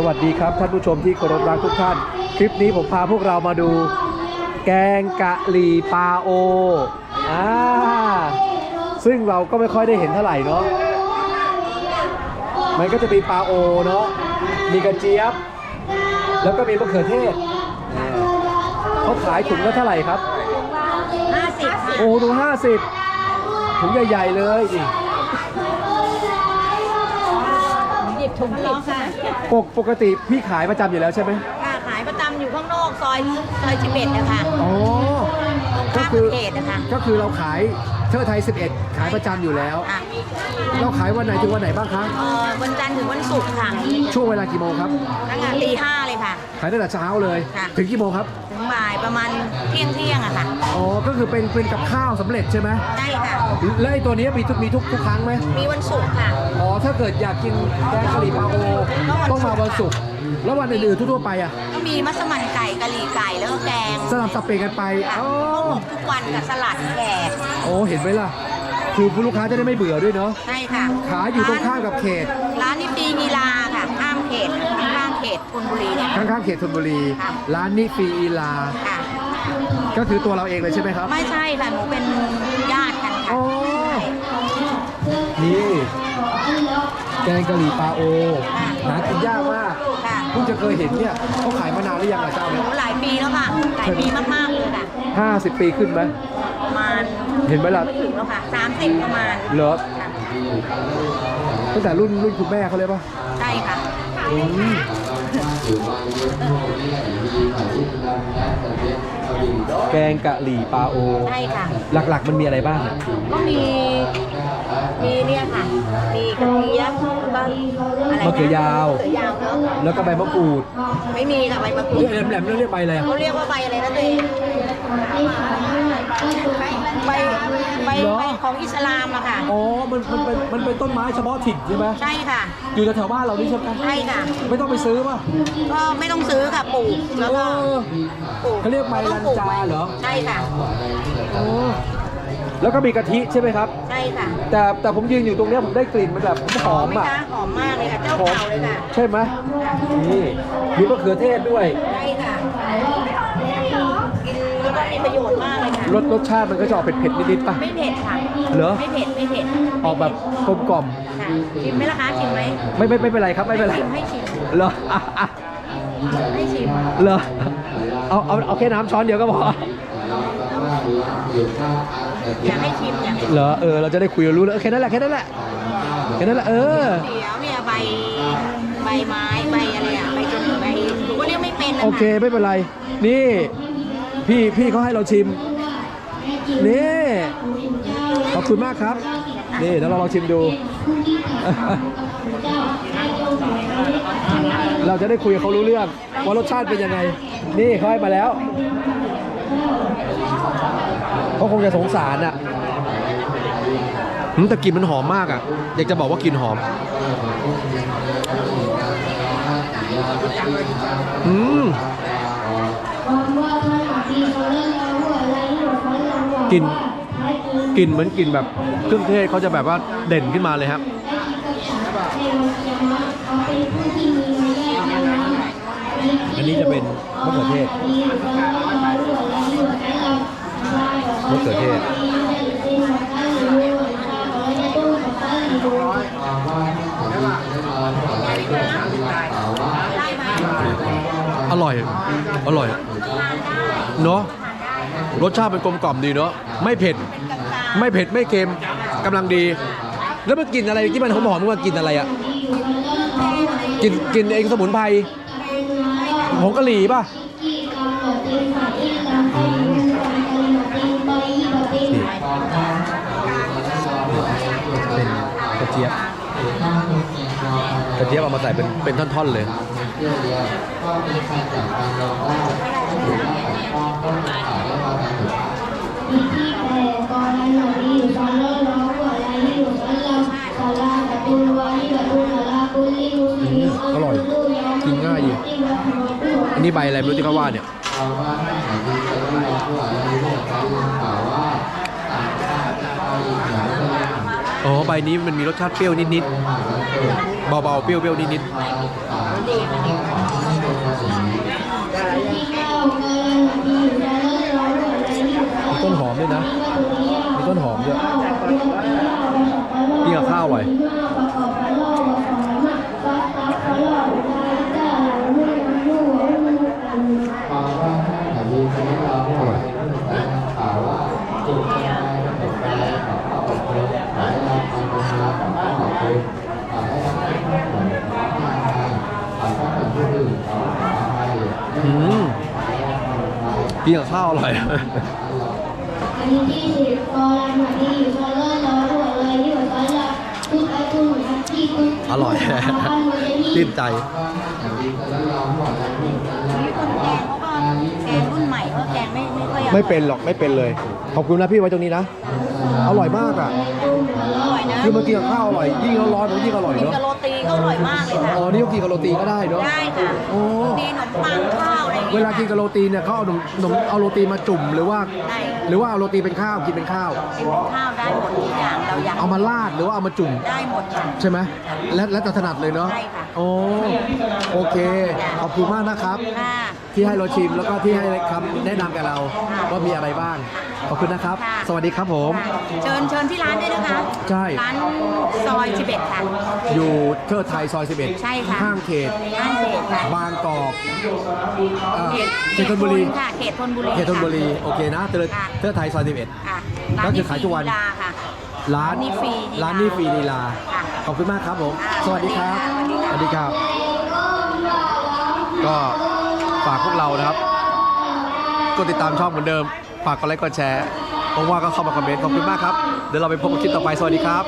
สวัสดีครับท่านผู้ชมที่เคารพรักทุกท่าน คลิปนี้ผมพาพวกเรามาดู แกงกะหรี่ปลาโออ่าซึ่งเราก็ไม่ค่อยได้เห็นเท่าไหร่เนาะมันก็จะมีปลาโอเนาะมีกระเจี๊ยบ แล้วก็มีมะเขือเทศอ่าเขาขายถุงละเท่าไหร่ครับห้าสิบค่ะโอ้ดูห้าสิบถุงใหญ่ๆเลยนี่หยิ บถุงร้องค่ะปกปกติพี่ขายประจำอยู่แล้วใช่ไหมค่ะขายประจำอยู่ข้างนอกซอยซอยชิเบตนะคะอ๋อ ตรงก็ข้ามคือเขตนะคะก็คือเราขายเทอร์ไทย 11 ขายประจำอยู่แล้วค่ะเราขายวันไหนถึงวันไหนบ้างคะ เอ่อวันจันทร์ถึงวันศุกร์ค่ะช่วงเวลากี่โมงครับ ตั้งแต่ตีห้าเลยค่ะ ขายตั้งแต่เช้าเลย ค่ะ ถึงกี่โมงครับถึงบ่าย ประมาณเที่ยงเที่ยงๆอะค่ะอ๋อ ก็คือเป็นเป็นกับข้าวสำเร็จใช่ไหมได้ค่ะ แล้วไอ้ตัวนี้มีทุกมีทุกทุกครั้งไหมมีวันศุกร์ค่ะ อ๋อ ถ้าเกิดอยากกินแกงกะหรี่ปลาโอต้องมาวันศุกร์แล้ววันอื่นๆทั่วๆไปอะก็มีมัสมั่นไก่กะหรี่ไก่แล้วก็แกงสลับสับเปลี่ยนกันไปค่ะอ๋อข้าวหมกทุกวันกับสลัดแขกโอ้เห็นไหมล่ะคือผู้ลูกค้าจะได้ไม่เบื่อด้วยเนาะใช่ค่ะ ขายอยู่ตรงข้ามกับเขต ร้านนี้ปีมีลาค่ะข้ามเขตข้างๆเข ตธนบุรีเนี่ย ข้างๆเขตธนบุรี ค่ะ ร้านนิฟีอีลา ค่ะ ก็คือตัวเราเองเลยใช่ไหมครับ ไม่ใช่ค่ะ หนูเป็นญาติกันค่ะอ๋อนี่แกงกะหรี่ปลาโอหากินยากมากค่ะเพิ่งจะเคยเห็นเนี่ยเขาขายมานานหรือยังอะเจ้าหเนี่นูยหลายปีแล้วค่ะ หลายปีมากๆเลยค่ะ ห้าสิบปีขึ้นไหม ประมาณเห็นไหมล่ะ ไม่ถึงแล้วค่ะสามสิบประมาณเหรอค่ะตั้งแต่รุ่นรุ่นคุณแม่เขาเลยปะใช่ค่ะ อืม แกงกะหรี่ปลาโอ ใช่ค่ะ หลักๆ มันมีอะไรบ้างอะก็มีมีเนี่ยค่ะมี กระเทียมแล้วก็อะไรนะมะเขือยาว มะเขือยาวเนาะแล้วก็ใบมะกรูดไม่มีค่ะใบมะกรูเฮ้ยดแหลมๆแล้วเรียกใบอะไรอะเขาเรียกว่าใบอะไรนะตัวเองใบใบใบใบของอิสลามอะค่ะ อ๋อ มันมันเป็นมันเป็นต้นไม้เฉพาะถิ่นใช่ไหมใช่ค่ะ อยู่แถวๆบ้านเรานี่ใช่ไหมใช่ค่ะ ไม่ต้องไปซื้อป่ะก็ไม่ต้องซื้อค่ะปลูกแล้วก็เออ ปลูกเขาเรียกใบลันจาเหรอ ใช่ค่ะ โอ้ แล้วก็มีกะทิใช่ไหมครับ ใช่ค่ะแต่แต่ผมยืนอยู่ตรงเนี้ยผมได้กลิ่นมันแบบหอมไหมอะคะหอมมากเลยค่ะ เจ้าหอมเก่าเลยค่ะใช่ไหมนี่มีมะเขือเทศด้วย ใช่ค่ะ กินแล้วก็มีประโยชน์มากเลยค่ะ รสรสชาติมันก็จะออกเผ็ดๆนิดๆป่ะ ไม่เผ็ดค่ะเหรอ ไม่เผ็ดไม่เผ็ดออกแบบกลมกล่อมค่ะชิมไหมล่ะคะชิมไหมๆไม่ไม่ไม่เป็นไรครับไม่เป็นไรชิมให้ชิมเหรออะอะให้ชิม เหรอเอาเอาเอาแค่น้ำช้อนเดียวก็พอ อยากให้ชิมอยากให้เหรอเออเราจะได้คุยกันรู้แล้วเออแค่นั้นแหละแค่นั้นแหละแค่นั้นแหละเออเดี๋ยวเนี่ยใบใบไม้ใบอะไรอะใบจนใบหนูก็เรียกไม่เป็นนะคะโอเคไม่เป็นไร นี่ พี่พี่เขาให้เราชิมนี่ขอบคุณมากครับ นี่เดี๋ยวเราลองชิมดู เราจะได้คุยกับเขารู้เรื่องว่ารสชาติเป็นยังไง นี่เขาให้มาแล้ว เขาคงจะสงสารอะแต่กลิ่นมันหอมมากอะ อยากจะบอกว่ากลิ่นหอม อืมกลิ่นกลิ่นเหมือนกลิ่นแบบเครื่องเทศเขาจะแบบว่าเด่นขึ้นมาเลยครับอันนี้จะเป็นมะเขือเทศ มะเขือเทศอร่อย อร่อย เนอะรสชาติเป็นกลมกล่อมดีเนอะไม่เผ็ด ไม่เผ็ดไม่เค็มกำลังดี แล้วมันกินอะไรที่มันหอมๆมันกินอะไรอะกินกินเองสมุนไพรผงกะหรี่ป่ะ กระเจี๊ยบเอามาใส่เป็นเป็นท่อนๆเลยอร่อยกินง่ายดีอันนี้ใบอะไรไม่รู้ที่เขาว่าเนี่ย ออ๋อใบนี้มันมีรสชาติเปรี้ยวนิดๆ เบาๆ เปรี้ยวๆ นิดๆมีต้นหอมด้วยนะ มีต้นหอมด้วยกินกับข้าวอร่อย กินกับข้าวอร่อยอร่อยชื่นใจ นี่คนแกงเขาก็แกงรุ่นใหม่เขาแกงไม่ไม่ค่อยไม่เป็นหรอกไม่เป็นเลย ขอบคุณนะพี่ไว้ตรงนี้นะ อร่อยมากอะ อร่อยนะคือมากินกับข้าวอร่อย ยิ่งร้อนๆมันยิ่งอร่อยกินเนาะ กับโรตีก็อร่อยมากเลยค่ะ อ๋อ นี่ก็กินกับโรตีก็ได้เนาะ ได้ค่ะโอ้ มีขนมปังข้าวอะไรอย่าง เวเงี้ยลากินกับโรตีเนี่ยเขาเอาขนมขนมเอาโรตีมาจุ่มหรือว่า ได้ หรือว่าเอาโรตีเป็นข้าวกินเป็นข้าวกินเป็นข้าวได้หมดทุกอย่างเราอยากเอามาราดหรือว่าเอามาจุ่ม ได้หมดค่ะ ใช่ไหมและและแต่ถนัดเลยเนาะใช่ค่ะ โอ้โอเค ขอบคุณมากนะครับ ค่ะ ที่ให้เราชิมแล้วก็ที่ให้คำแนะนำกับเราว่ามีอะไรบ้าง ขอบคุณนะครับ ค่ะ สวัสดีครับผม เชิญเชิญที่ร้านด้วยนะคะใช่ ร้านซอย11ค่ะ อยู่เทิดไทยซอย 11ใช่ค่ะห้างเขตห้างเขตค่ะบางกอกเอ่อเขตเขตธนบุรีค่ะเขตธนบุรีเขตธนบุรี ค่ะ โอเคนะเทิดค่ะ เทิดไทยซอยค่ะก็คือขายทุกวันร้าค่ะ11ร้านนี่ฟรีดีร้านนี้ฟรีลีลา ค่ะขอบคุณมากครับผม ค่ะสวัสดีครับสวัสดีสค่ะวัสดีครับก็ฝากพวกเรานะครับ กดติดตามช่องเหมือนเดิม ฝากกดไลค์กดแชร์ว่างๆก็เข้ามาคอมเมนต์ขอบคุณมากครับ เดี๋ยวเราไปพบกับคลิปต่อไป สวัสดีครับ